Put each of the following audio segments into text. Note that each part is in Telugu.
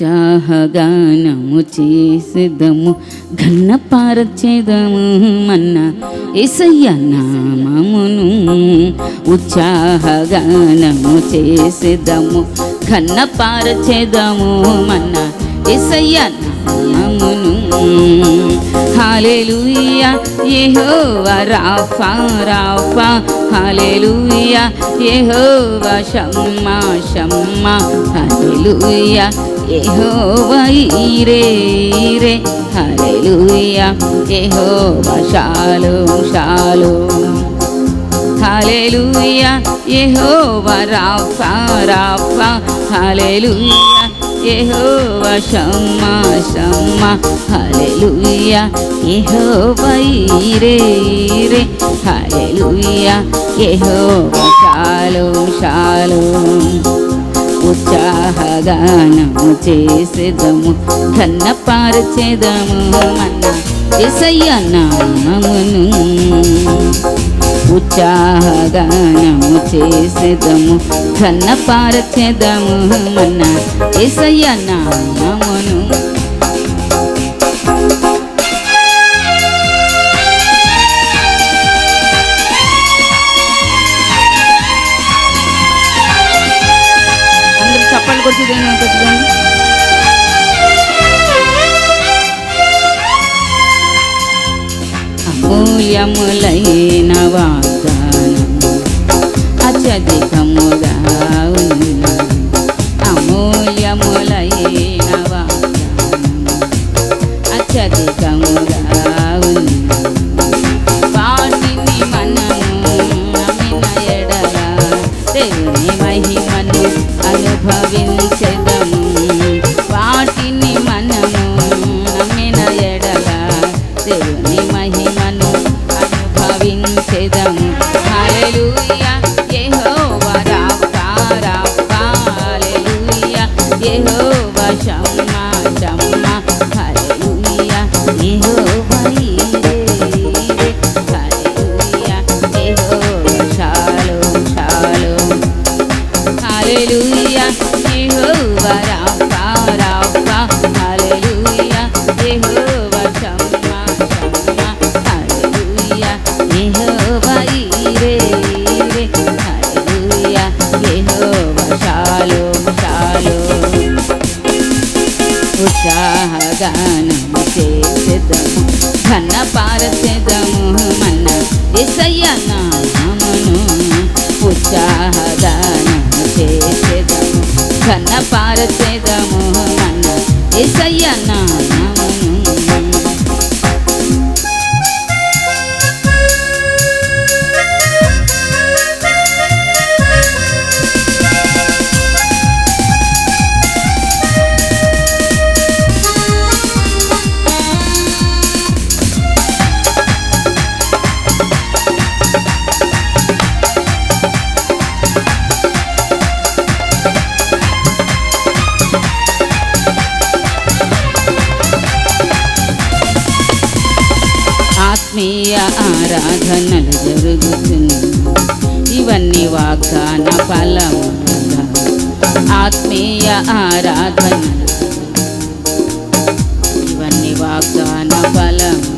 ఉత్సాహగానము చేసేదము ఘన్నపారచేదము మన్న ఏసయ్య నామమును. ఉత్సాహగానము చేసేదము ఘన్నపారచేదము మన్న ఏసయ్య నామమును. హాలేలుయా యెహోవా రాఫా రాఫా. హాలేలుయా యెహోవా షమ్మా షమ్మా. హాలేలుయా యెహోవా ఈరే ఈరే హాలేలుయా యెహోవా షాలోం షాలోం హాలేలుయా యెహోవా రాఫా రాఫా హాలేలుయా యెహోవా షమ్మా షమ్మా హాలేలుయా యెహోవా ఈరే ఈరే ఉత్సాహగానము చేసేదము కన్నపారచేదము మన్న ఎసయ్య నామమును. ఉత్సాహగానము చేసేదము కన్నపారచేదము మన్న ఎసయ్య నామము అమూల్యములైన వాగ్దానం. అత్యధికముగా ఉంది అమూల్యములైన వాగ్దానం. అత్యధికముగా ఘన ఆత్మీయ ఆరాధనలు జరుగుతుంది. ఇవన్నీ వాగ్దాన ఫలము ఆత్మీయ ఆరాధన ఇవన్నీ వాగ్దాన ఫలము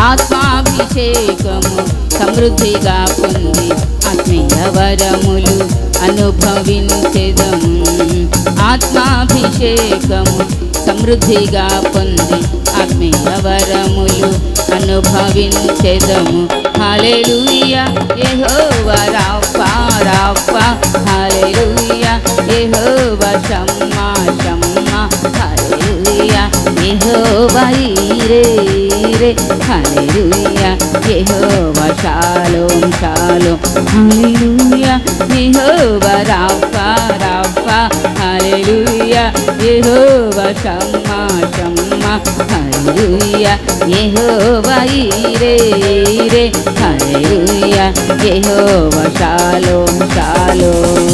ఆత్మాభిషేకము సమృద్ధిగా పొంది ఆత్మీయ వరములు అనుభవించెదము. ఆత్మాభిషేకము సమృద్ధిగా పొంది ఆత్మీయ వరములు అనుభవించెదము. హల్లెలూయా యెహోవా రాఫా రాఫా. హల్లెలూయా యెహోవా షమ్మా షమ్మా. హల్లెలూయా యెహోవా ఈరే ఈరే. హల్లెలూయా యెహోవా షాలోం షాలోం. హల్లెలూయా యెహోవా రాఫా రాఫా. హల్లెలూయా యెహోవా షమ్మా షమ్మా హల్లెలూయా యెహోవా ఈరే ఈరే హల్లెలూయా యెహోవా షాలోం షాలోం.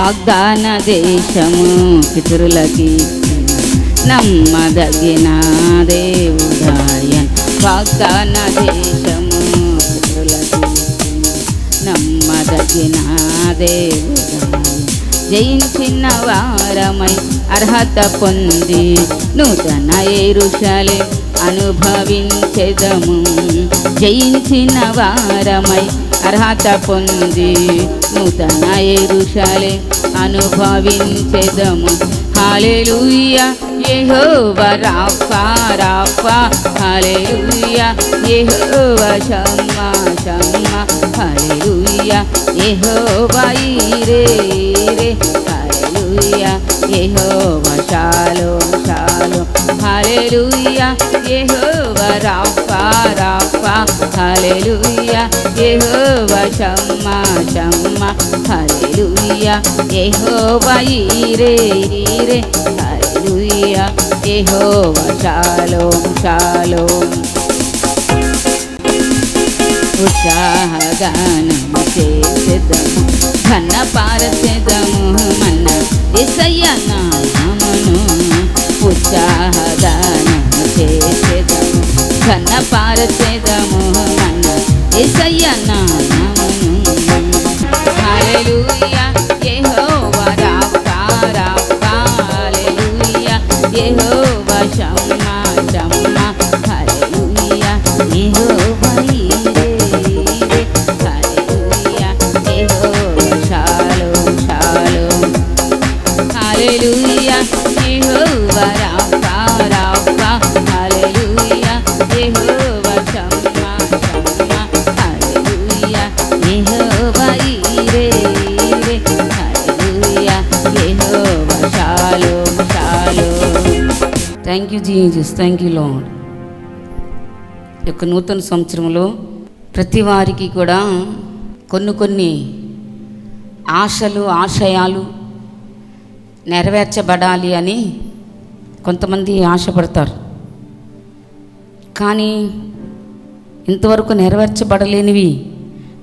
వాగ్దాన దేశము పితరులకి నమ్మదగిన దేవుడాయన్. వాగ్దాన దేశము పితరులకి నమ్మదగిన దేవుడాయన్. జయించిన వారమై అర్హత పొంది నూతన ఏరుషలే అనుభవించెదము. జయించిన వారమై అర్హత పొంది నూతన ఏరుషలే అనుభవించెదము. హాలెలూయా యెహోవా రాఫా రాఫా. హాలెలూయా యెహోవా షమ్మా షమ్మా. హాలెలూయా యెహోవా ఈరే రే హాలెలూయా యెహోవా షాలోమ్ షాలోమ్ హాలెలూయా యెహోవా రాఫా రాఫా హాలెలూయా యెహోవా షమ్మా షమ్మా హాలెలూయా యెహోవా ఈరే ఈరే హాలెలూయా యెహోవా షాలోమ్ షాలోమ్ ఉత్సాహగానం చేసేదము ఘన పారసేదము మన ఇసయ్య నామను ఉత్సాహగానం చేసేదము ఘన పారసేదము మన ఇసయ్య నామను హల్లెలూయా. Thank you Jesus thank you Lord యొక్క నూతన సంవత్సరంలో ప్రతి వారికి కూడా కొన్ని కొన్ని ఆశలు ఆశయాలు నెరవేర్చబడాలి అని కొంతమంది ఆశపడతారు. కానీ ఇంతవరకు నెరవేర్చబడలేనివి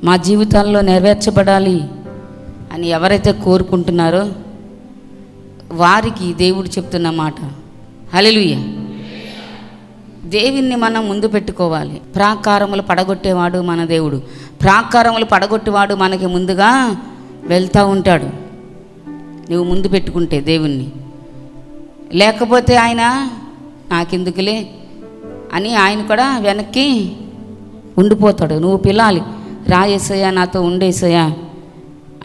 మా జీవితాల్లో నెరవేర్చబడాలి అని ఎవరైతే కోరుకుంటున్నారో వారికి దేవుడు చెప్తున్న మాట. హలెలుయ్య దేవుణ్ణి మనం ముందు పెట్టుకోవాలి. ప్రాకారములు పడగొట్టేవాడు మన దేవుడు. ప్రాకారములు పడగొట్టేవాడు మనకి ముందుగా వెళ్తూ ఉంటాడు. నువ్వు ముందు పెట్టుకుంటే దేవుణ్ణి. లేకపోతే ఆయన నాకెందుకులే అని ఆయన కూడా వెనక్కి ఉండిపోతాడు. నువ్వు పిల్లాలి రాయేసయ్యా నాతో ఉండేసయ్యా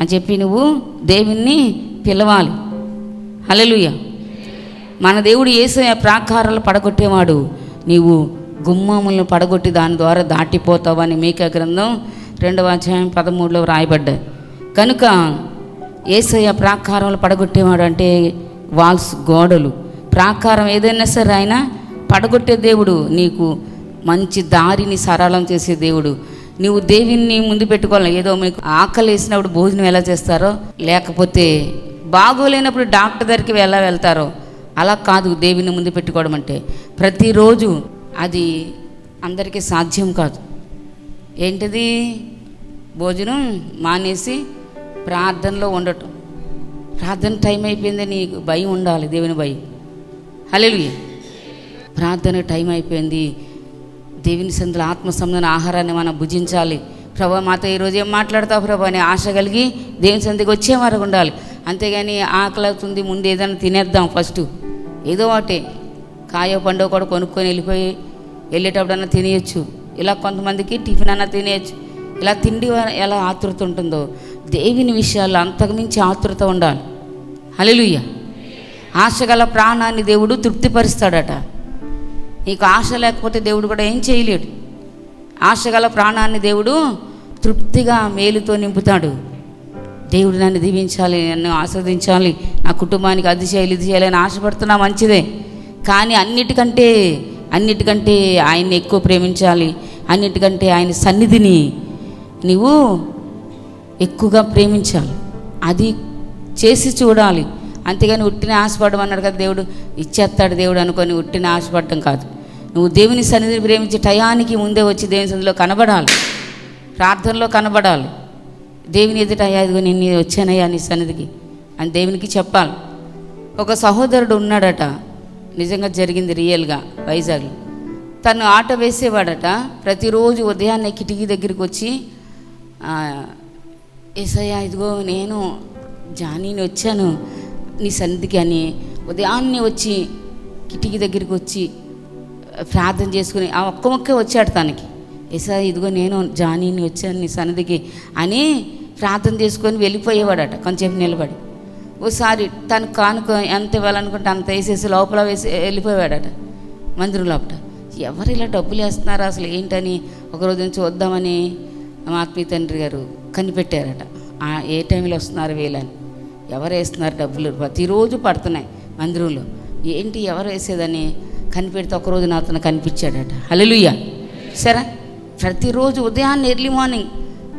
అని చెప్పి నువ్వు దేవుణ్ణి పిలవాలి. హలలుయ్యా మన దేవుడు ఏసయ్య ప్రాకారాలు పడగొట్టేవాడు. నీవు గుమ్మములను పడగొట్టి దాని ద్వారా దాటిపోతావని మీక గ్రంథం రెండవ అధ్యాయం పదమూడులో రాయబడ్డాయి కనుక ఏసయ్య ప్రాకారంలో పడగొట్టేవాడు అంటే వాల్స్ గోడలు. ప్రాకారం ఏదైనా సరే ఆయన పడగొట్టే దేవుడు నీకు మంచి దారిని సరళం చేసే దేవుడు. నువ్వు దేవుని ముందు పెట్టుకోవాలి ఏదో మీకు ఆకలి వేసినప్పుడు భోజనం ఎలా చేస్తారో లేకపోతే బాగోలేనప్పుడు డాక్టర్ దగ్గరికి ఎలా వెళ్తారో అలా కాదు దేవుని ముందు పెట్టుకోవడం అంటే. ప్రతిరోజు అది అందరికీ సాధ్యం కాదు. ఏంటిది? భోజనం మానేసి ప్రార్థనలో ఉండటం. ప్రార్థన టైం అయిపోయింది నీకు భయం ఉండాలి దేవుని భయం. హల్లెలూయ. ప్రార్థన టైం అయిపోయింది. దేవుని సందులో ఆత్మ సంబంధన ఆహారాన్ని మనం భుజించాలి. ప్రభా మాతో ఈరోజు ఏం మాట్లాడతావు ప్రభా అని ఆశ కలిగి దేవుని సందికి వచ్చే వరకు ఉండాలి. అంతేగాని ఆకలి అవుతుంది ముందు ఏదైనా తినేద్దాం ఫస్ట్. ఏదో ఒకటే. కాయో పండు కూడా కొనుక్కొని వెళ్ళిపోయి వెళ్ళేటప్పుడన్నా తినేయచ్చు. ఇలా కొంతమందికి టిఫిన్ అన్నా తినేయచ్చు. ఇలా తిండి ఎలా ఆతృత ఉంటుందో. దేవుని విషయాల్లో అంతకుమించి ఆతృత ఉండాలి. హల్లెలూయా. ఆశ గల ప్రాణాన్ని దేవుడు తృప్తిపరుస్తాడట. నీకు ఆశ లేకపోతే దేవుడు కూడా ఏం చేయలేడు. ఆశ గల ప్రాణాన్ని దేవుడు తృప్తిగా మేలుతో నింపుతాడు. దేవుడు నన్ను దీవించాలి నన్ను ఆస్వాదించాలి నా కుటుంబానికి అది చేయాలి ఇది చేయాలి అని ఆశపడుతున్నా మంచిదే. కానీ అన్నిటికంటే అన్నిటికంటే ఆయన్ని ఎక్కువ ప్రేమించాలి అన్నిటికంటే ఆయన సన్నిధిని నీవు ఎక్కువగా ప్రేమించాలి. అది చేసి చూడాలి. అంతేగాని ఉట్టిన ఆశపడమన్నాడు కదా దేవుడు ఇచ్చేస్తాడు దేవుడు అనుకొని ఉట్టిన ఆశపడటం కాదు. నువ్వు దేవుని సన్నిధిని ప్రేమించే టయానికి ముందే వచ్చి దేవుని సన్నిధిలో కనబడాలి. ప్రార్థనలో కనబడాలి. దేవుని ఎదుట అయ్యా ఇదిగో నేను వచ్చానయ్యా నీ సన్నిధికి అని దేవునికి చెప్పాలి. ఒక సహోదరుడు ఉన్నాడట నిజంగా జరిగింది రియల్గా వైజాగ్లో. తను ఆట వేసేవాడట ప్రతిరోజు ఉదయాన్నే కిటికీ దగ్గరికి వచ్చి ఏసయ్యా ఇదిగో నేను జానీని వచ్చాను నీ సన్నిధికి అని ఉదయాన్నే వచ్చి కిటికీ దగ్గరికి వచ్చి ప్రార్థన చేసుకుని ఆ ఒక్క మొక్కే వచ్చాడు తనకి. ఏసయ్య ఇదిగో నేను జానీని వచ్చాను నీ సన్నిధికి అని ప్రార్థన చేసుకొని వెళ్ళిపోయేవాడట. కొంచెంసేపు నిలబడి. ఓసారి తను కానుక ఎంత ఇవ్వాలనుకుంటే అంత వేసేసి లోపల వేసి వెళ్ళిపోయాడట మందిరం లోపల ఎవరు ఇలా డబ్బులు వేస్తున్నారు అసలు? ఏంటని ఒకరోజు నుంచి వద్దామని మా ఆత్మీయ తండ్రి గారు కనిపెట్టారట. ఏ టైంలో వస్తున్నారు వీళ్ళని? ఎవరు వేస్తున్నారు డబ్బులు? ప్రతిరోజు పడుతున్నాయి మందిరంలో. ఏంటి ఎవరు వేసేదని కనిపెడితే ఒకరోజు నాతో కనిపించాడట. హల్లెలూయ. సరే? ప్రతిరోజు ఉదయాన్నే ఎర్లీ మార్నింగ్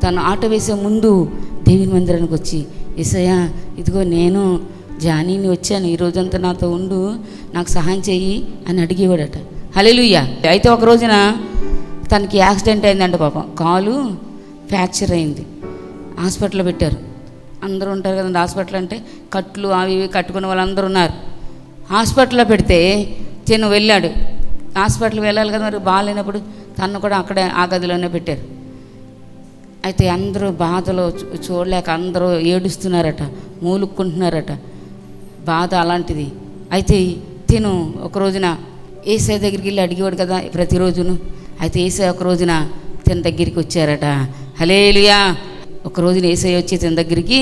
తను ఆట వేసే ముందు దేవి మందిరానికి వచ్చి ఏసయ్య ఇదిగో నేను జానీని వచ్చాను ఈ రోజంతా నాతో ఉండు నాకు సహాయం చెయ్యి అని అడిగేవాడట. హల్లెలూయా. అయితే ఒక రోజున తనకి యాక్సిడెంట్ అయిందంట పాపం. కాలు ఫ్రాక్చర్ అయింది. హాస్పిటల్లో పెట్టారు. అందరూ ఉంటారు కదండి హాస్పిటల్ అంటే కట్లు అవి ఇవి కట్టుకున్న వాళ్ళందరూ ఉన్నారు. హాస్పిటల్లో పెడితే తిను వెళ్ళాడు. హాస్పిటల్కి వెళ్ళాలి కదా మరి బాగాలేనప్పుడు తను కూడా అక్కడే ఆ గదిలోనే పెట్టారు. అయితే అందరూ బాధలో చూడలేక అందరూ ఏడుస్తున్నారట మూలుక్కుంటున్నారట. బాధ అలాంటిది. అయితే తిను ఒక రోజున ఏసఐ దగ్గరికి వెళ్ళి అడిగేవాడు కదా ప్రతిరోజును. అయితే ఏసఐ ఒక రోజున తిన దగ్గరికి వచ్చారట. హలేలుయా ఒక రోజున ఏసఐ వచ్చి తిన దగ్గరికి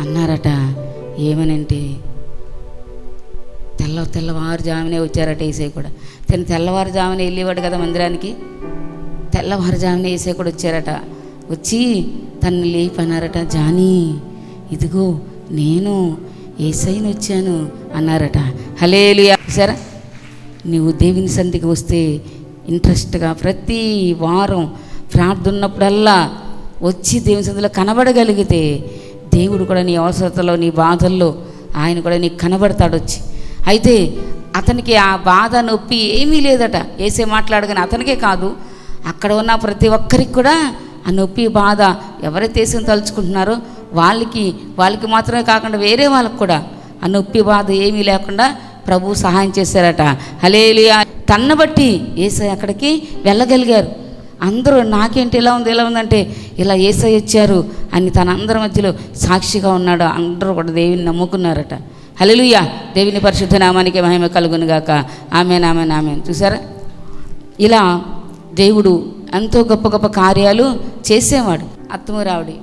అన్నారట. ఏమనంటే తెల్ల తెల్లవారుజామునే వచ్చారట ఏసై కూడా. తను తెల్లవారుజామునే వెళ్ళేవాడు కదా మందిరానికి. తెల్లవారుజామునే ఏసై కూడా వచ్చారట. వచ్చి తను లేపన్నారట జానీ ఇదిగో నేను ఏసైని వచ్చాను అన్నారట. హలేలు సరే నీవు దేవుని సంధికి వస్తే ఇంట్రెస్ట్గా ప్రతి వారం ప్రార్థన ఉన్నప్పుడల్లా వచ్చి దేవుని సంధిలో కనబడగలిగితే దేవుడు కూడా నీ అవసరతలో నీ బాధల్లో ఆయన కూడా నీకు కనబడతాడు వచ్చి అయితే అతనికి ఆ బాధ నొప్పి ఏమీ లేదట. ఏసే మాట్లాడగానే అతనికే కాదు అక్కడ ఉన్న ప్రతి ఒక్కరికి కూడా ఆ నొప్పి బాధ ఎవరైతే ఏసుని తలుచుకుంటున్నారో వాళ్ళకి వాళ్ళకి మాత్రమే కాకుండా వేరే వాళ్ళకి కూడా ఆ నొప్పి బాధ ఏమీ లేకుండా ప్రభు సహాయం చేశారట. హలేలియా తన్ను బట్టి ఏసై అక్కడికి వెళ్ళగలిగారు. అందరూ నాకేంటి ఇలా ఉంది ఎలా ఉందంటే ఇలా ఏసై వచ్చారు అని తన అందరి మధ్యలో సాక్షిగా ఉన్నాడు. అందరూ కూడా దేవుని నమ్ముకున్నారట. హలలుయ దేవుని పరిశుద్ధ నామానికి మహిమ కలుగునుగాక. ఆమె నామే నామే చూసారా ఇలా దేవుడు ఎంతో గొప్ప గొప్ప కార్యాలు చేసేవాడు. అత్తమ్మ రావిడి.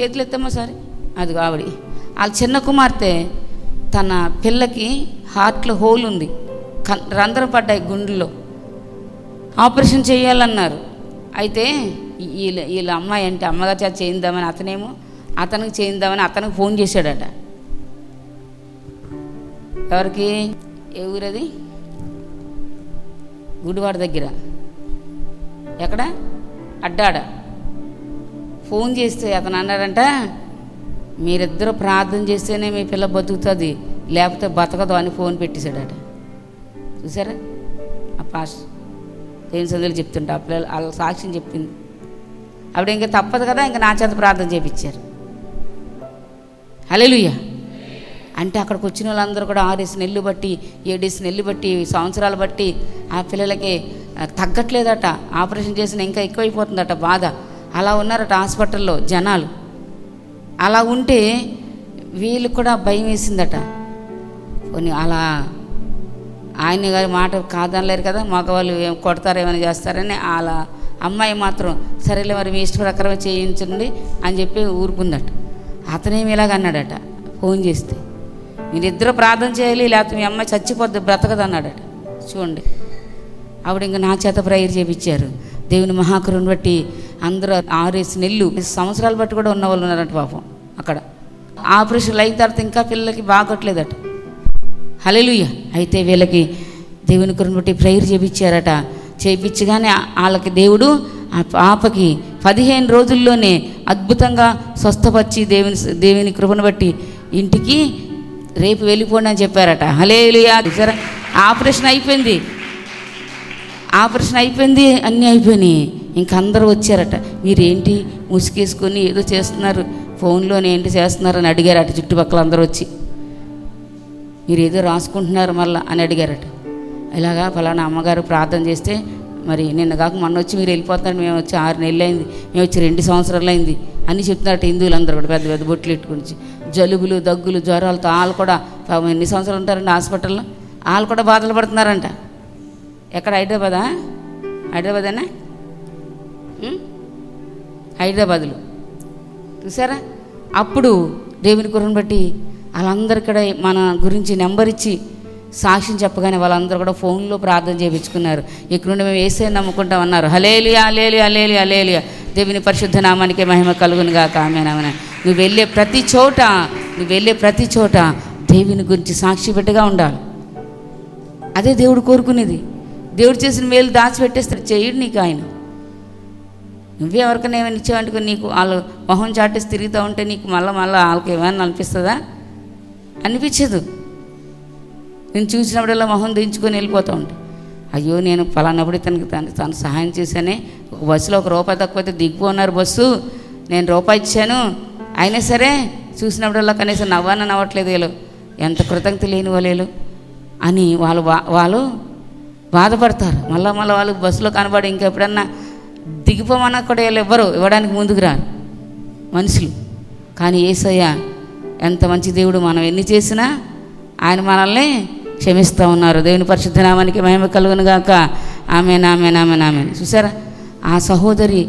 చేతులు ఎత్తమ్మా సారి? అది ఆవిడి. వాళ్ళ చిన్న కుమార్తె తన పిల్లకి హార్ట్లో హోల్ ఉంది. రంధ్రం పడ్డాయి గుండెలో ఆపరేషన్ చేయాలన్నారు. అయితే వీళ్ళ వీళ్ళ అమ్మాయి అంటే అమ్మగారి చేత చేయిందామని అతనేమో అతనికి చేయిందామని అతనికి ఫోన్ చేశాడట. ఎవరికి? ఏ ఊరది? గుడివాడ దగ్గర. ఎక్కడ? అడ్డాడ. ఫోన్ చేస్తే అతను అన్నాడంట మీరిద్దరూ ప్రార్థన చేస్తేనే మీ పిల్ల బతుకుతుంది లేకపోతే బతకదు అని ఫోన్ పెట్టేశాడట. చూసారా ఆ పాస్ దేని సందులు చెప్తుంటే ఆ పిల్లలు వాళ్ళ సాక్ష్యం చెప్పింది. అప్పుడు ఇంకా తప్పదు కదా ఇంకా నా చేత ప్రార్థన చేపించారు. హలో అంటే అక్కడికి వచ్చిన వాళ్ళందరూ కూడా ఆరేసి నెల్లు బట్టి ఏడేసి నెల్లు బట్టి సంవత్సరాలు బట్టి ఆ పిల్లలకి తగ్గట్లేదట. ఆపరేషన్ చేసిన ఇంకా ఎక్కువైపోతుందట బాధ. అలా ఉన్నారట హాస్పిటల్లో జనాలు. అలా ఉంటే వీళ్ళు కూడా భయం వేసిందట. కొన్ని అలా ఆయన గారి మాట కాదనలేరు కదా మగవాళ్ళు ఏం కొడతారు ఏమైనా చేస్తారని అలా అమ్మాయి మాత్రం సరేలే మరి మీ ఇష్ట ప్రకారం చేయించండి అని చెప్పి ఊరుకుందట. అతనేమి ఇలాగ అన్నాడట ఫోన్ చేస్తే. మీరిద్దరూ ప్రార్థన చేయాలి లేకపోతే మీ అమ్మాయి చచ్చిపోద్ది బ్రతకదు చూడండి. ఆవిడ ఇంకా నా చేత ప్రేయర్ చేపించారు దేవుని మహాకరుని బట్టి అందరూ ఆరేసి నెల్లు సంవత్సరాలు బట్టి కూడా ఉన్న వాళ్ళు ఉన్నారంట పాపం అక్కడ. ఆపరేషన్లు అయిన తర్వాత ఇంకా పిల్లలకి బాగోట్లేదట. హలెలుయ్య అయితే వీళ్ళకి దేవుని కరుని బట్టి ప్రేయర్ చేపించారట చేయించగానే వాళ్ళకి దేవుడు ఆ పాపకి పదిహేను రోజుల్లోనే అద్భుతంగా స్వస్థపరిచి దేవుని దేవుని కృపను బట్టి ఇంటికి రేపు వెళ్ళిపోండి అని చెప్పారట. హలేలుయా సరే ఆపరేషన్ అయిపోయింది. ఆపరేషన్ అయిపోయింది అన్నీ అయిపోయినాయి. ఇంక అందరూ వచ్చారట. మీరేంటి ముసుగేసుకొని ఏదో చేస్తున్నారు? ఫోన్లోనే ఏంటి చేస్తున్నారని అడిగారు అటు చుట్టుపక్కల అందరూ వచ్చి. మీరు ఏదో రాసుకుంటున్నారు మళ్ళా అని అడిగారట. ఇలాగా ఫలానా అమ్మగారు ప్రార్థన చేస్తే మరి నిన్న కాక మొన్న వచ్చి మీరు వెళ్ళిపోతున్నారు మేము వచ్చి ఆరు నెలలు అయింది మేము వచ్చి రెండు సంవత్సరాలు అయింది అని చెప్తున్నారట హిందువులు అందరూ కూడా పెద్ద పెద్ద బొట్లు పెట్టుకుని జలుబులు దగ్గులు జ్వరాలతో వాళ్ళు కూడా పాపం ఎన్ని సంవత్సరాలు ఉంటారండి హాస్పిటల్లో? వాళ్ళు కూడా బాధలు పడుతున్నారంట. ఎక్కడ? హైదరాబాదా? హైదరాబాదేనా? హైదరాబాదులో. చూసారా అప్పుడు దేవుని కురను బట్టి వాళ్ళందరికీ మన గురించి నెంబర్ ఇచ్చి సాక్ష్యం చెప్పగానే వాళ్ళందరూ కూడా ఫోన్లో ప్రార్థన చేయించుకున్నారు. ఇక్కడ నుండి మేము వేసే నమ్ముకుంటాం అన్నారు. హలేలియా అలేలియా అలేలియా అలేలియా దేవుని పరిశుద్ధ నామానికి మహిమ కలుగునుగా కామేనామన నువ్వు వెళ్ళే ప్రతి చోట నువ్వు వెళ్ళే ప్రతి చోట దేవుని గురించి సాక్షి పెట్టగా ఉండాలి. అదే దేవుడు కోరుకునేది. దేవుడు చేసిన మేలు దాచిపెట్టేస్తాడు. చేయడు నీకు ఆయన. నువ్వే ఎవరికైనా ఏమైనా ఇచ్చావంటే నీకు వాళ్ళు మొహం చాటేసి తిరుగుతూ ఉంటే నీకు మళ్ళీ మళ్ళీ వాళ్ళకి ఏమైనా అనిపిస్తుందా? అనిపించదు. నేను చూసినప్పుడల్లా మొహం దించుకొని వెళ్ళిపోతూ ఉంటాను అయ్యో నేను ఫలానప్పుడు తనకి తను తను సహాయం చేశానే. ఒక బస్సులో ఒక రూపాయి తక్కువైతే దిగిపోన్నారు బస్సు. నేను రూపాయి ఇచ్చాను. అయినా సరే చూసినప్పుడల్లా కనీసం నవ్వాన నవ్వట్లేదు వీళ్ళు. ఎంత కృతజ్ఞత లేని వాళ్ళు. అని వాళ్ళు వా- వాళ్ళు బాధపడతారు. మళ్ళీ మళ్ళీ వాళ్ళు బస్సులో కనబడి ఇంకెప్పుడన్నా దిగిపోమన్నా కూడా వీళ్ళు ఎవ్వరు ఇవ్వడానికి ముందుకు రారు. మనుషులు. కానీ ఏసయ్య ఎంత మంచి దేవుడు మనం ఎన్ని చేసినా ఆయన మనల్ని క్షమిస్తూ ఉన్నారు. దేవుని పరిశుద్ధనామానికి మహిమ కలుగును గాక. ఆమె నామె నామె నామె చూసారా? ఆ సహోదరి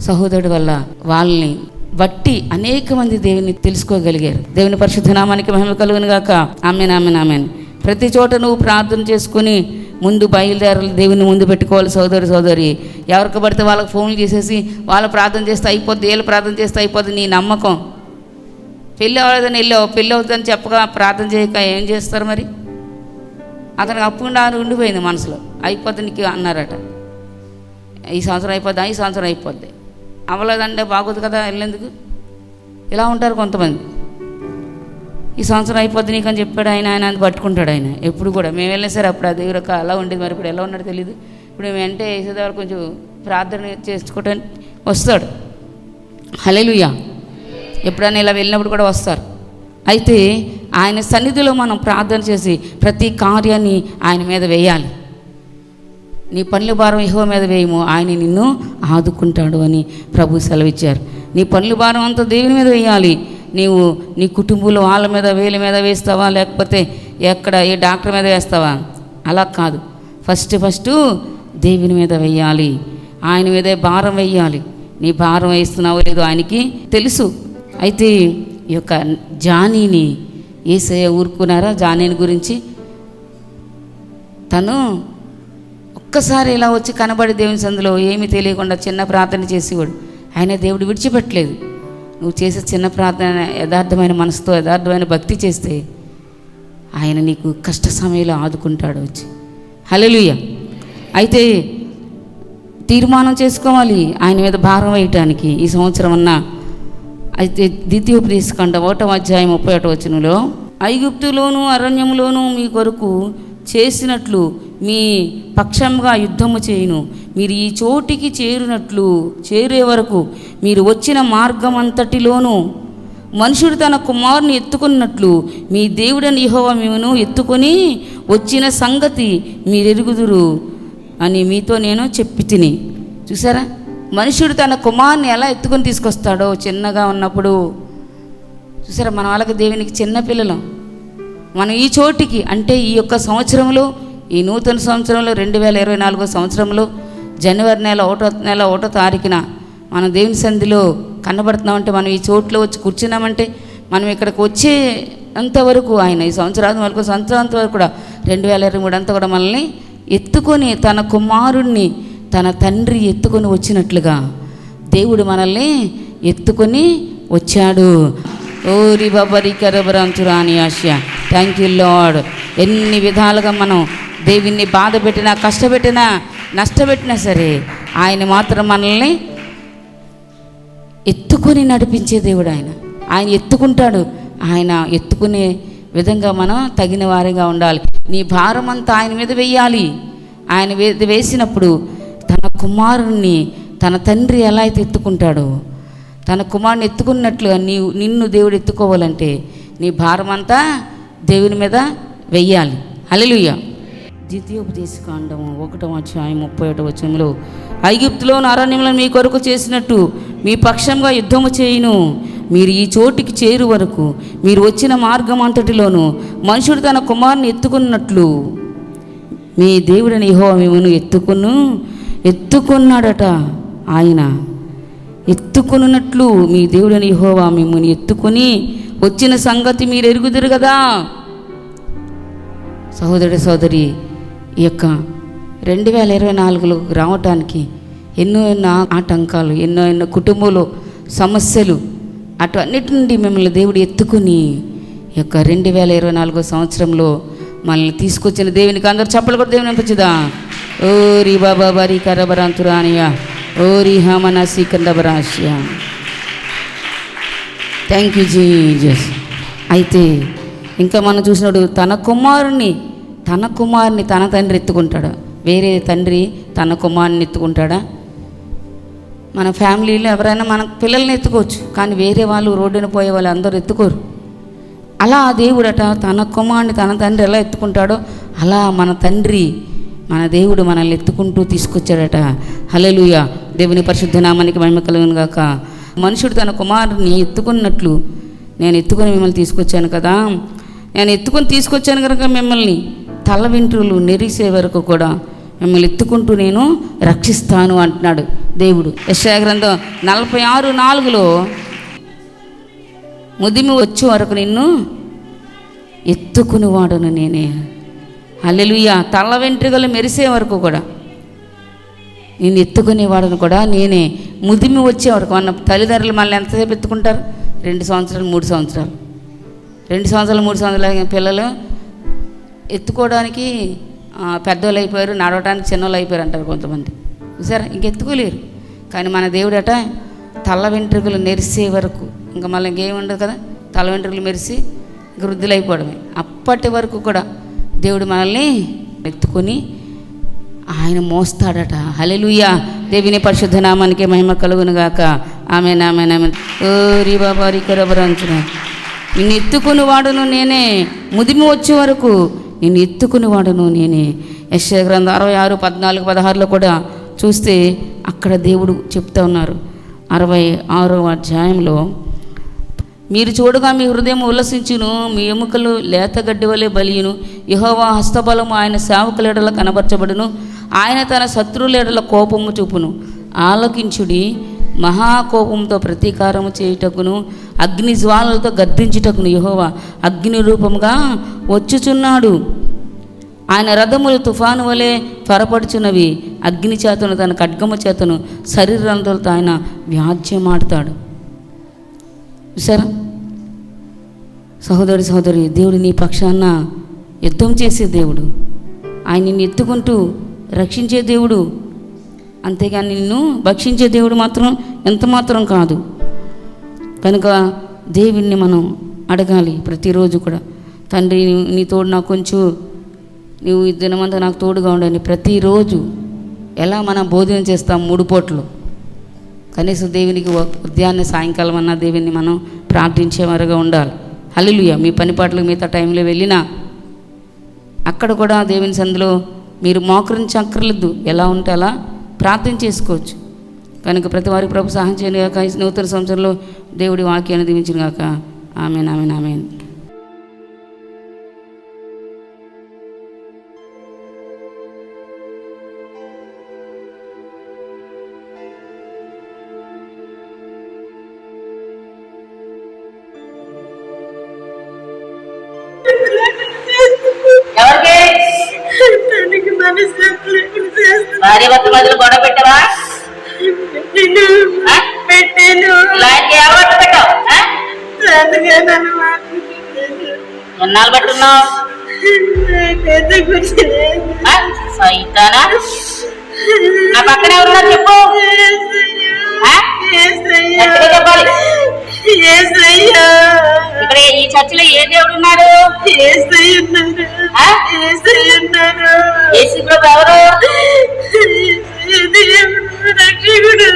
సహోదరుడి వల్ల వాళ్ళని బట్టి అనేక మంది దేవుని తెలుసుకోగలిగారు. దేవుని పరిశుద్ధనామానికి మహిమ కలుగును గాక. ఆమె నామె నామె ప్రతి చోట నువ్వు ప్రార్థన చేసుకుని ముందు బయలుదేరాలి దేవుని ముందు పెట్టుకోవాలి సోదరి సోదరి ఎవరికి పడితే వాళ్ళకి ఫోన్లు చేసేసి వాళ్ళు ప్రార్థన చేస్తే అయిపోద్ది వీళ్ళు ప్రార్థన చేస్తే అయిపోద్ది నీ నమ్మకం. పెళ్ళి అవ్వలేదని వెళ్ళావు పెళ్ళి అవుతుందని చెప్పగా ప్రార్థన చేయక ఏం చేస్తారు మరి? అతనికి అప్పుకుండా ఉండిపోయింది మనసులో. అయిపోద్ది నీకు అన్నారట. ఈ సంవత్సరం అయిపోద్దా? ఈ సంవత్సరం అయిపోద్ది. అవ్వలేదంటే బాగోదు కదా వెళ్ళేందుకు? ఇలా ఉంటారు కొంతమంది. ఈ సంవత్సరం అయిపోద్ది నీకు అని చెప్పాడు ఆయన ఆయన అది పట్టుకుంటాడు ఆయన. ఎప్పుడు కూడా. మేము వెళ్ళినా సరే అప్పుడు అది ఒక అలా ఉండేది. మరి ఇప్పుడు ఎలా ఉన్నాడో తెలియదు ఇప్పుడు మేము అంటే వేసేదారు కొంచెం ప్రార్థన చేసుకోవటానికి వస్తాడు. హలెలుయా ఎప్పుడైనా ఇలా వెళ్ళినప్పుడు కూడా వస్తారు. అయితే ఆయన సన్నిధిలో మనం ప్రార్థన చేసి ప్రతి కార్యాన్ని ఆయన మీద వేయాలి. నీ పనుల భారం ఇహో మీద వేయము ఆయన నిన్ను ఆదుకుంటాడు అని ప్రభు సెలవిచ్చారు. నీ పనుల భారం అంతా దేవుని మీద వేయాలి. నీవు నీ కుటుంబంలో వాళ్ళ మీద వీళ్ళ మీద వేస్తావా? లేకపోతే ఎక్కడ ఏ డాక్టర్ మీద వేస్తావా? అలా కాదు. ఫస్ట్ ఫస్ట్ దేవుని మీద వేయాలి. ఆయన మీదే భారం వేయాలి. నీ భారం వేస్తున్నావో లేదో ఆయనకి తెలుసు. అయితే ఈ యొక్క జానీని ఏసయ్య ఊరుకున్నారా? జానేని గురించి. తను ఒక్కసారి ఇలా వచ్చి కనబడి దేవుని సందులో ఏమీ తెలియకుండా చిన్న ప్రార్థన చేసేవాడు. ఆయన దేవుడు విడిచిపెట్టలేదు. నువ్వు చేసే చిన్న ప్రార్థన యథార్థమైన మనసుతో యథార్థమైన భక్తి చేస్తే ఆయన నీకు కష్ట సమయంలో ఆదుకుంటాడు వచ్చి. హలలుయ అయితే తీర్మానం చేసుకోవాలి. ఆయన మీద భారం వేయటానికి ఈ సంవత్సరం అన్నా అయితే ద్వితీయోపదేశకాండ ఒకటో అధ్యాయం ముప్పై ఒకటో వచనంలో ఐగుప్తులోను అరణ్యములోను మీ కొరకు చేసినట్లు మీ పక్షంగా యుద్ధము చేయును. మీరు ఈ చోటికి చేరినట్లు చేరే వరకు మీరు వచ్చిన మార్గం అంతటిలోనూ మనుషుడు తన కుమారుని ఎత్తుకున్నట్లు మీ దేవుడని యెహోవా మిమ్మను ఎత్తుకొని వచ్చిన సంగతి మీరెరుగుదురు అని మీతో నేను చెప్పి తిని. చూసారా? మనుషుడు తన కుమారుని ఎలా ఎత్తుకొని తీసుకొస్తాడో చిన్నగా ఉన్నప్పుడు చూసారా మన వాళ్ళకి దేవునికి చిన్నపిల్లలం మనం ఈ చోటికి అంటే ఈ యొక్క సంవత్సరంలో ఈ నూతన సంవత్సరంలో రెండు వేల ఇరవై నాలుగో సంవత్సరంలో జనవరి నెల ఒకటో నెల ఒకటో తారీఖున మనం దేవుని సంధిలో కనబడుతున్నామంటే మనం ఈ చోట్లో వచ్చి కూర్చున్నామంటే మనం ఇక్కడికి వచ్చే అంతవరకు ఆయన ఈ సంవత్సరాది వరకు సంవత్సరాంత వరకు కూడా రెండు వేల ఇరవై మూడు అంతా కూడా మనల్ని ఎత్తుకొని తన కుమారుణ్ణి తన తండ్రి ఎత్తుకొని వచ్చినట్లుగా దేవుడు మనల్ని ఎత్తుకొని వచ్చాడు. ఓరి బబరి కరబరంచురాని ఆశ. థ్యాంక్ యూ లాడ్ ఎన్ని విధాలుగా మనం దేవుణ్ణి బాధ పెట్టినా కష్టపెట్టినా నష్టపెట్టినా సరే ఆయన మాత్రం మనల్ని ఎత్తుకొని నడిపించే దేవుడు ఆయన. ఆయన ఎత్తుకుంటాడు. ఆయన ఎత్తుకునే విధంగా మనం తగిన వారిగా ఉండాలి. నీ భారం అంతా ఆయన మీద వెయ్యాలి ఆయన మీద వేసినప్పుడు తన కుమారుణ్ణి తన తండ్రి ఎలా అయితే ఎత్తుకుంటాడో తన కుమారుని ఎత్తుకున్నట్లుగా నీవు నిన్ను దేవుడు ఎత్తుకోవాలంటే నీ భారం అంతా దేవుని మీద వెయ్యాలి. అలెలుయ్య ద్వితీయోపదేశకాండము ఒకటో అధ్యాయం ముప్పై ఒకటో వచనంలో ఐగుప్తులో అరణ్యంలో మీ కొరకు చేసినట్టు మీ పక్షంగా యుద్ధము చేయును. మీరు ఈ చోటికి చేరు వరకు మీరు వచ్చిన మార్గం అంతటిలోను మనుషుడు తన కుమారుని ఎత్తుకున్నట్లు. మీ దేవుడిని యహో మిమ్మను ఎత్తుకును. ఎత్తుకున్నాడట ఆయన. ఎత్తుకున్నట్లు మీ దేవుడని యెహోవా మిమ్మల్ని ఎత్తుకొని వచ్చిన సంగతి మీరు ఎరుగుదురు కదా. సహోదరి సోదరి ఈ యొక్క రెండు వేల ఇరవై నాలుగులో రావటానికి ఎన్నో ఎన్నో ఆటంకాలు ఎన్నో ఎన్నో కుటుంబంలో సమస్యలు అటు అన్నిటి నుండి మిమ్మల్ని దేవుడు ఎత్తుకుని ఈ యొక్క రెండు వేల ఇరవై నాలుగో సంవత్సరంలో మనల్ని తీసుకొచ్చిన దేవునికి అందరూ చెప్పలు కూడా దేవుని అనిపించదా ఓ రీ బాబా బరి కరబరాంతురానియా ఓ రీ హమన సికందబరాశియా థ్యాంక్ యూ జీజస్ అయితే ఇంకా మనం చూసినప్పుడు తన కుమారుని తన కుమారుని తన తండ్రి ఎత్తుకుంటాడు? వేరే తండ్రి తన కుమారుని ఎత్తుకుంటాడా? మన ఫ్యామిలీలో ఎవరైనా మన పిల్లల్ని ఎత్తుకోవచ్చు కానీ వేరే వాళ్ళు రోడ్డున పోయే వాళ్ళు అందరూ ఎత్తుకోరు. అలా దేవుడట తన కుమారుని తన తండ్రి ఎలా ఎత్తుకుంటాడో అలా మన తండ్రి మన దేవుడు మనల్ని ఎత్తుకుంటూ తీసుకొచ్చాడట. హలలుయ దేవుని పరిశుద్ధ నామానికి మహిమ కలుగును గాక. మనుషుడు తన కుమారుని ఎత్తుకున్నట్లు నేను ఎత్తుకొని మిమ్మల్ని తీసుకొచ్చాను కదా. నేను ఎత్తుకొని తీసుకొచ్చాను కనుక మిమ్మల్ని తల వెంట్రులు నెరిసే వరకు కూడా మిమ్మల్ని ఎత్తుకుంటూ నేను రక్షిస్తాను అంటున్నాడు దేవుడు. యశాగ్రంథం నలభై ఆరు నాలుగులో ముదిమి వచ్చే వరకు నిన్ను ఎత్తుకునివాడును నేనే. అల్లెలుయ్య తల వెంట్రుకలు మెరిసే వరకు కూడా. నేను ఎత్తుకునేవాడను కూడా. నేనే ముదిమి వచ్చే వరకు మన తల్లిదండ్రులు మనల్ని ఎంతసేపు ఎత్తుకుంటారు? రెండు సంవత్సరాలు మూడు సంవత్సరాలు. రెండు సంవత్సరాలు మూడు సంవత్సరాలు పిల్లలు ఎత్తుకోవడానికి పెద్దోళ్ళు అయిపోయారు నడవడానికి చిన్నోళ్ళు అయిపోయారు అంటారు కొంతమంది. చూసారా? ఇంకెత్తుకోలేరు కానీ మన దేవుడట తల వెంట్రుకలు మెరిసే వరకు ఇంకా మళ్ళీ ఇంకేం ఉండదు కదా? తల వెంట్రుకలు మెరిసి ఇంక అయిపోవడమే అప్పటి వరకు కూడా దేవుడు మనల్ని ఎత్తుకొని ఆయన మోస్తాడట. హల్లెలూయా. దేవిని పరిశుద్ధ నామానికి మహిమ కలుగును గాక ఆమె నామె నామె ఓ రీ బాబా రీకరబరంచున నిన్ను ఎత్తుకుని వాడును నేనే. ముదిమి వచ్చే వరకు నిన్ను ఎత్తుకుని వాడును నేనే. యశ్వ గ్రంథం అరవై ఆరు పద్నాలుగు పదహారులో కూడా చూస్తే అక్కడ దేవుడు చెప్తా ఉన్నారు. అరవై ఆరో అధ్యాయంలో మీరు చూడగా మీ హృదయం ఉల్లసించును మీ ఎముకలు లేత గడ్డి వలె బలియును. యహోవా హస్తబలము ఆయన సేవకులేడల కనబరచబడును. ఆయన తన శత్రువులేడల కోపము చూపును. ఆలకించుడి మహాకోపంతో ప్రతీకారము చేయుటకును అగ్ని జ్వాలలతో గద్దించుటకును యహోవా. అగ్ని రూపముగా వచ్చుచున్నాడు. ఆయన రథములు తుఫాను వలె త్వరపడుచున్నవి. అగ్ని చేతను తన ఖడ్గము చేతను శరీరంతో ఆయన వ్యాజ్యమాడతాడు. చూసారా? సహోదరి సహోదరి దేవుడు నీ పక్షాన యుద్ధం చేసే దేవుడు. ఆయన నిన్ను ఎత్తుకుంటూ రక్షించే దేవుడు. అంతేగాని నిన్ను భక్షించే దేవుడు మాత్రం ఎంత మాత్రం కాదు. కనుక దేవుణ్ణి మనం అడగాలి ప్రతిరోజు కూడా. తండ్రి నీ- తోడు నాకు కొంచెం నువ్వు ఈ దినమంతా నాకు తోడుగా ఉండని ప్రతిరోజు ఎలా మనం భోజనం చేస్తాం? మూడు పూటలు కనీసం దేవునికి ఉదయాన్నే సాయంకాలం అన్న దేవుని మనం ప్రార్థించేవారుగా ఉండాలి. హల్లెలూయా. మీ పని పాటలకు మిగతా టైంలో వెళ్ళినా అక్కడ కూడా దేవుని సందులో మీరు మోకరించక్కర్లేదు ఎలా ఉంటే అలా ప్రార్థన చేసుకోవచ్చు. కనుక ప్రతి వారికి ప్రభు సహాయం చేయను కాక నూతన సంవత్సరంలో దేవుడి వాక్యాన్ని దీవించిన కాక ఆమెన్ ఆమెన్ ఆమెన్. భార్య భర్త మధ్యలో గొడవ పెట్టావా పెట్టాను. ఇలాంటి పెట్టావు. ఎన్నాళ్ళు పట్టున్నావు? సైతానా నా పక్కనే ఉన్నా చెప్పు చెప్పాలి. ఇక్కడ ఈ చర్చిలో ఏ దేవుడు ఉన్నారు. యేసయ్య ఉన్నారు. ఎవరు రక్షకుడు.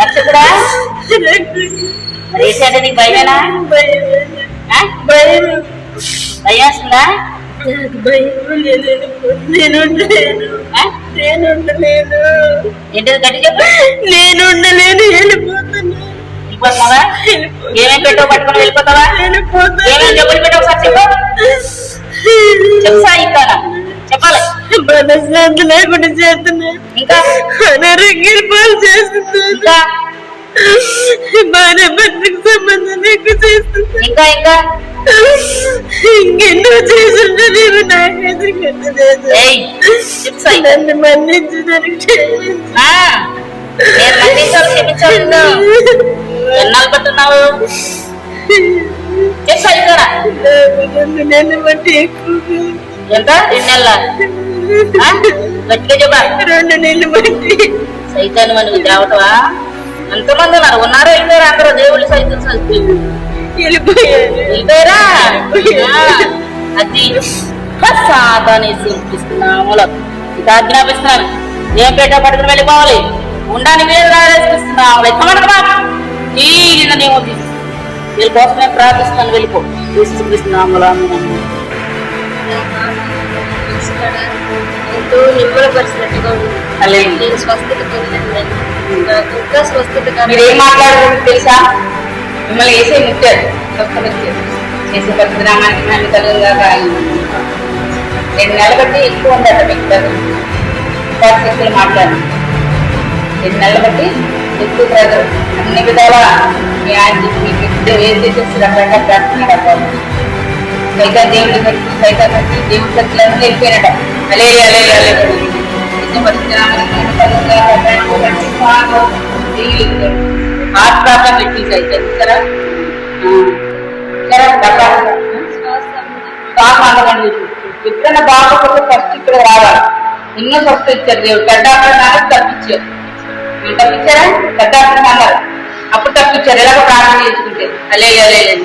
రక్షకుడా నీకు భయమేనా? భయం నేను ఉండలేను. ఆ? నేను ఉండలేను. ఏంటిది గట్టి చెప్పు. నేను ఉండలేను. వెళ్ళిపోతాను వెళ్ళిపోతున్నావా? ఏమేమి పెట్టావు పట్టుకొని వెళ్ళిపోతావా? ఏమేమి జబ్బులు పెట్టావు ఒకసారి చెప్పు. చెప్పాలి మనశ్శాంతి లేకుండా చేస్తున్నా ఇంకా? అనారోగ్యాలు పాలు చేస్తున్నా ఇంకా? సంబంధం లేక చేస్తున్నా ఇంకా ఇంకా? ఇంకెన్నో చేసుంటే నీవు నాకైతే గుర్తులేదు నన్ను మన్నించడానికి ఆ, క్షమించాలి ఎన్నాళ్ళు పట్టున్నావు? చెప్పు సాయిస్తానా నన్ను నన్ను బట్టి ఎక్కువగా. ఎంత? రెండు నెలల? గట్టిగా చెప్పా రెండు నెలలు బట్టి. సైతాన్ని మనకు దేవతవా? ఎంతమంది ఉన్నారు? ఉన్నారో వెళ్ళిపోయారు అందరూ దేవుళ్ళు సైతం వెళ్ళిపోయారు అది సాతాన్ని ఇక ఆజ్ఞాపిస్తున్నాను. ఏం పెట్టా పట్టుకుని వెళ్ళిపోవాలి. ఉండాని మీద ఎక్కమనకమా ఈ నేను వీళ్ళ కోసమే ప్రార్థిస్తున్నాను వెళ్ళిపో. తీసుకున్నాము ఎంతో నిమ్మలపరిచినట్టుగా ఉంది. నేను స్వస్థత పొందాను. నాకు ఇంకా స్వస్థత మీరు ఏం మాట్లాడుకుంటే తెలుసా? మిమ్మల్ని వేసే ముట్టారు. చేసే భక్తురామానికి మేము కలుగుగా రెండు నెలలు బట్టి ఎక్కువ ఉందట మీకు. శక్తులు మాట్లాడు రెండు నెలలు బట్టి ఎక్కువ అన్ని విధాల మీ ఆయన మీకు ఇప్పుడు ఏం చేసేసి రకరకాల ప్రార్థన సైతా దేవుడి బట్టి సైతా బట్టి దేవుడి శక్తులన్నీ వెళ్ళిపోయినట. అలే అలే అలే హార్ట్ ప్రాబ్లం పెట్టి సైతం సరే సరే బాగా ఎప్పుడైనా బాగోకపోతే ఫస్ట్ ఇక్కడ రావాలి. ఎన్నో స్వస్థ ఇచ్చారు దేవుడు. పెద్ద తప్పించారు. మీరు తప్పించారా పెద్ద అప్పుడు తప్పించారు ఎలాగో ప్రార్థన చేసుకుంటే అలే లేదు